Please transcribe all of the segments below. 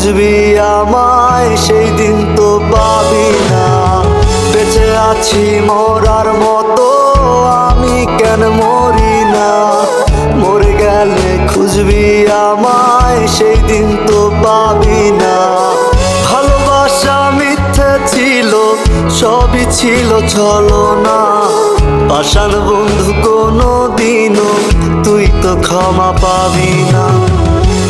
খুঁজবি আমায়, সেই দিন তো পাবি না। বেঁচে আছি মরার মতো, আমি কেন মরি না? মরে গেলে খুঁজবি আমায়, সেই দিন তো পাবি না। ভালোবাসা মিথ্যে ছিল, সবই ছিল ছলো না পাষাণ বন্ধু কোনো দিনও তুই তো ক্ষমা পাবি না।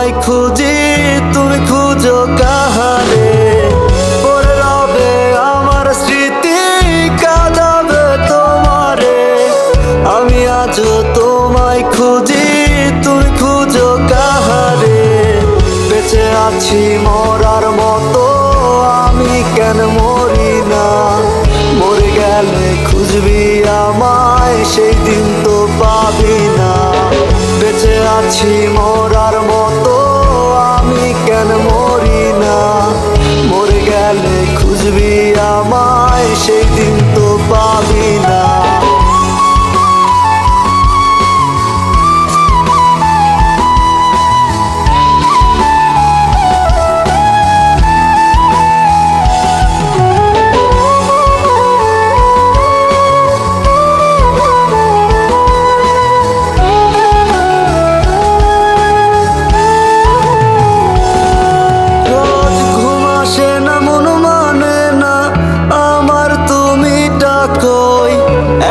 তোমায় খুঁজি, তুমি খুঁজো কাহারে আমার স্মৃতি তোমারে। আমি তোমায় তুমি খুঁজো আছি মরার মতো, আমি কেন মরি না? মরে গেলে খুঁজবি আমায়, সেই দিন তো পাবি না। বেঁচে আছি মরার আমায়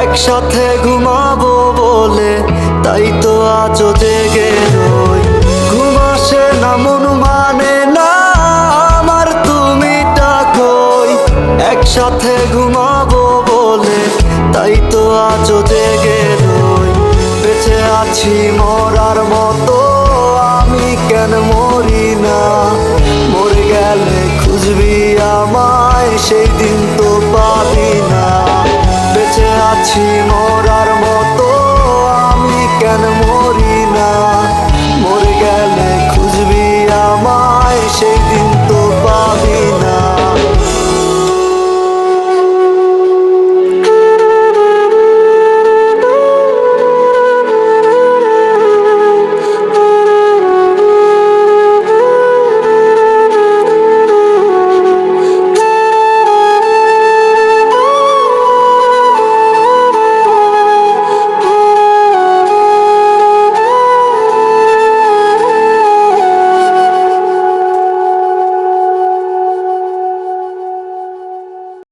একসাথে ঘুমাবো বলে, তাই তো আজও জেগে রই। ঘুম আসে না, মন মানে না, আমার তুমি ডাকই একসাথে ঘুমাবো বলে, তাই তো আজও জেগে রই। বেঁচে আছি মরার মতো, আমি কেন মরি না? মরে গেলে খুঁজবি আমায়, সেই দিন